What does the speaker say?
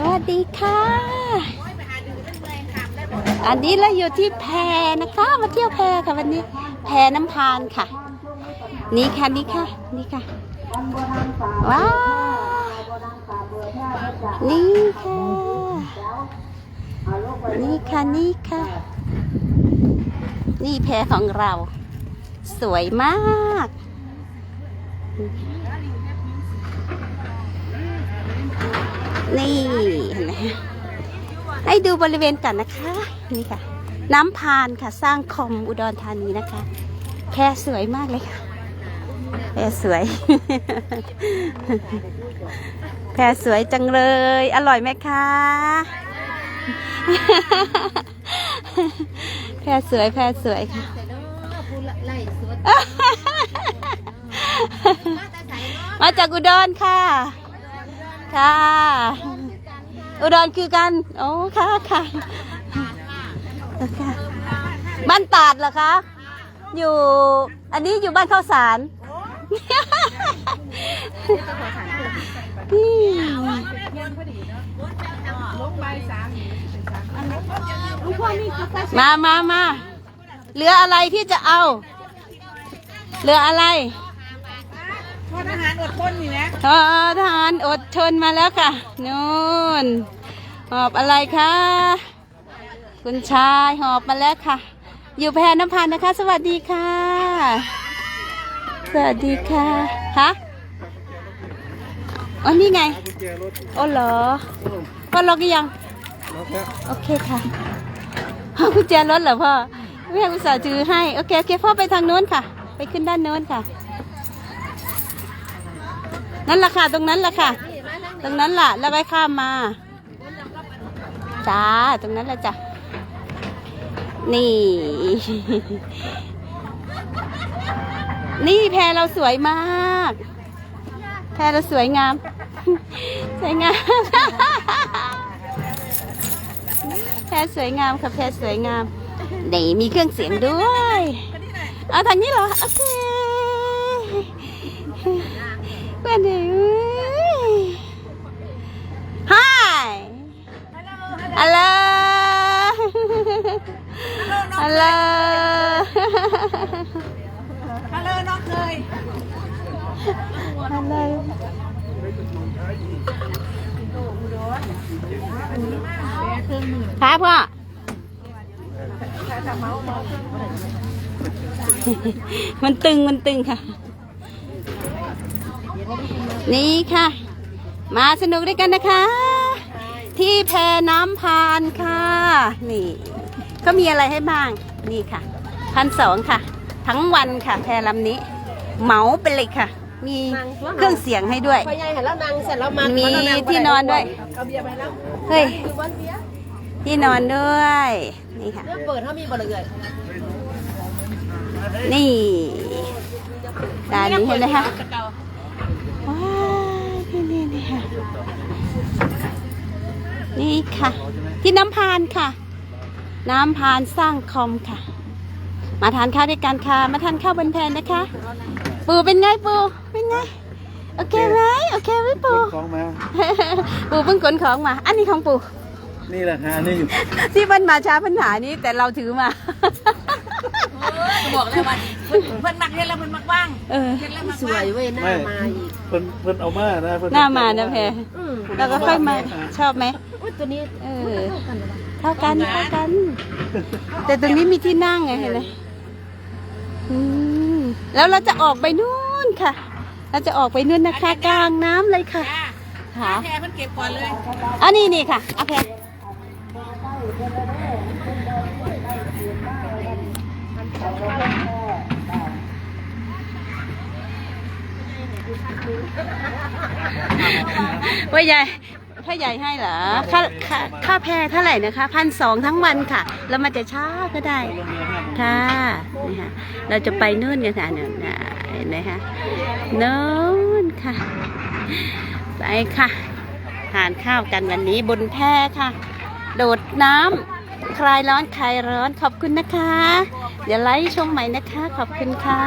สวัสดีค่ะ อันนี้เราอยู่ที่แพนะคะ มาเที่ยวแพค่ะวันนี้ แพน้ำพานค่ะ นี่ค่ะนี่ค่ะ นี่ค่ะ ว้าวนี่ค่ะ นี่ค่ะนี่ค่ะ นี่แพของเรา สวยมาก นี่เห็นไหมให้ดูบริเวณกันนะคะ นี่ค่ะ น้ำพานค่ะ สร้างคอมอุดรธานีนะคะ แค่สวยมากเลยค่ะแพรสวยแพรสวยจังเลย อร่อยไหมคะแพรสวยแพรสวยค่ะมาจากอุดรค่ะ ค่ะอุดรคือกันโอ้ค่ะค่ะค่ะบ้านตาดเหรอคะ อยู่ อันนี้อยู่บ้านข้าวสารนี่มามามาเหลืออะไรที่จะเอาเหลืออะไร ทอดอาหารอดทนนี่นะทอทหารอดทนมาแล้วค่ะนู่นหอบอะไรคะคุณชายหอบมาแล้วค่ะ อยู่แพรน้ำพันนะคะ สวัสดีค่ะ สวัสดีค่ะฮะอ๋อนี่ไงโอ้เหรอพ่อล็อกยังโอเคค่ะเอากุญแจรถเหรอพ่อแม่อุตส่าห์ถือให้โอเคโอเคพ่อไปทางโน้นค่ะ ไปขึ้นด้านโน้นค่ะ นั่นแหละค่ะ ตรงนั้นแหละค่ะ ตรงนั้นแหละแล้วไปข้ามมาจ้าตรงนั้นแหละจ้ะ นี่ นี่แพรเราสวยมาก แพรเราสวยงาม สวยงาม แพรสวยงามค่ะแพรสวยงามนี่มีเครื่องเสียงด้วย เอาทางนี้เหรอ โอเค เพื่อนเอ้ย Hi ฮัลโหลฮัลโหลฮัลโหลน้องเคยฮัลโหลครับพ่อมันตึงมันตึงค่ะ นี่ค่ะ มาสนุกด้วยกันนะคะ ที่แพน้ำพานค่ะ นี่ก็มีอะไรให้บ้าง นี่ค่ะ พันสองค่ะ ทั้งวันค่ะ แพลำนี้ เหมาไปเลยค่ะ มีเครื่องเสียงให้ด้วยพ่อใหญ่เห็นแล้วนางเสร็จแล้วมามีมีที่นอนด้วยเอาเบียร์ไปแล้วเฮ้ยคือวันเบียร์ที่นอนด้วย นี่ค่ะเรื่องเปิดถ้ามีบ่เลยนี่ร้านนี้เห็นไหมคะว้าวนี่นี่นี่ค่ะ นี่ค่ะ ที่น้ำพานค่ะ น้ำพานสร้างคอมค่ะ มาทานข้าวด้วยกันค่ะ มาทานข้าวบนแพนนะคะ ปูเป็นไงปูเป็นไงโอเคไหมโอเคไหมปูของมาปูเพิ่งขนของมา อันนี้ของปูนี่แหละฮะนี่อยู่ที่มันมาช้าปัญหานี้แต่เราถือมา บอกเลยว่าเพิ่นเพิ่นมักเห็นแล้วเพิ่นมักว่างเออเห็นแล้วมักสวยเว้ยหน้าไม่มาอีกเพิ่นเพิ่นเอามานะเพิ่นหน้ามานะแพรอืมแล้วก็ค่อยมาชอบไหม อุ้ยตัวนี้เออเท่ากันเท่ากัน แต่ตรงนี้มีที่นั่งไงเห็นไหมอืมแล้วเราจะออกไปนู่นค่ะ เราจะออกไปนู่นนะคะกลางน้ำเลยค่ะจ้าค่ะแพรเพิ่นเก็บก่อนเลยอันนี้นี่ค่ะโอเค ว่าใหญ่พ่อใหญ่ให้เหรอค่าค่าค่าแพรเท่าไหร่นะคะพันสองทั้งวันค่ะแล้วมันจะช้าก็ได้ ค่ะนี่ค่ะเราจะไปนู่นกันค่ะเนี่ยนะเห็นไหมคะนู่นค่ะ ไปค่ะทานข้าวกันวันนี้บนแพค่ะ โดดน้ำคลายร้อนคลายร้อนขอบคุณนะคะ เดี๋ยวไลฟ์ชมใหม่นะคะ ขอบคุณค่ะ